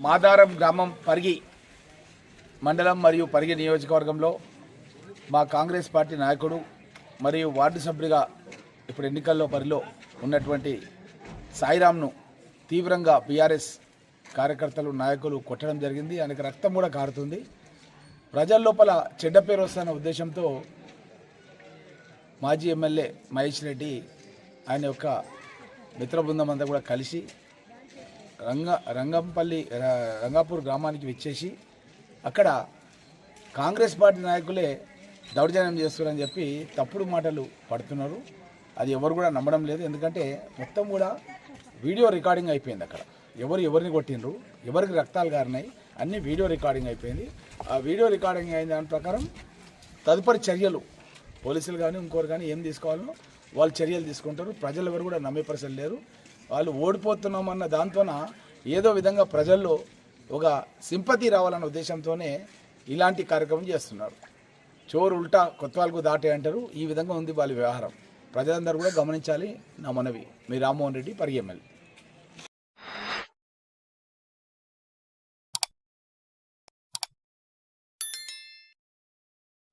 మాదారం గ్రామం పరిగి మండలం మరియు పరిగి నియోజకవర్గంలో మా కాంగ్రెస్ పార్టీ నాయకుడు మరియు వార్డు సభ్యుడిగా ఇప్పుడు ఎన్నికల్లో పరిలో ఉన్నటువంటి సాయిరామ్ను తీవ్రంగా బీఆర్ఎస్ కార్యకర్తలు నాయకులు కొట్టడం జరిగింది. ఆయనకు రక్తం కూడా కారుతుంది. ప్రజల లోపల చెడ్డ పేరు వస్తున్న ఉద్దేశంతో మాజీ ఎమ్మెల్యే మహేష్ రెడ్డి ఆయన యొక్క మిత్ర బృందం అంతా కూడా కలిసి రంగ రంగంపల్లి ర- రంగాపూర్ గ్రామానికి విచ్చేసి అక్కడ కాంగ్రెస్ పార్టీ నాయకులే దౌర్జన్యం చేస్తున్నారని చెప్పి తప్పుడు మాటలు పడుతున్నారు. అది ఎవరు కూడా నమ్మడం లేదు. ఎందుకంటే మొత్తం కూడా వీడియో రికార్డింగ్ అయిపోయింది అక్కడ. ఎవరు ఎవరిని కొట్టిండ్రు ఎవరికి రక్తాలు గారినాయి అన్ని వీడియో రికార్డింగ్ అయిపోయింది. ఆ వీడియో రికార్డింగ్ అయిన దాని ప్రకారం తదుపరి చర్యలు పోలీసులు కానీ ఇంకోరు కానీ ఏం తీసుకోవాలో వాళ్ళు చర్యలు తీసుకుంటారు. ప్రజలు ఎవరు కూడా నమ్మే పరిస్థితి లేరు. వాళ్ళు ఓడిపోతున్నామన్న దాంతోన ఏదో విధంగా ప్రజల్లో ఒక సింపతి రావాలన్న ఉద్దేశంతోనే ఇలాంటి కార్యక్రమం చేస్తున్నారు. చోరు ఉల్టా కొత్తవాళ్ళకు దాటే అంటారు. ఈ విధంగా ఉంది వాళ్ళ వ్యవహారం. ప్రజలందరూ కూడా గమనించాలి నా మనవి. మీ రామ్మోహన్ రెడ్డి పరిగెమ్మెల్యే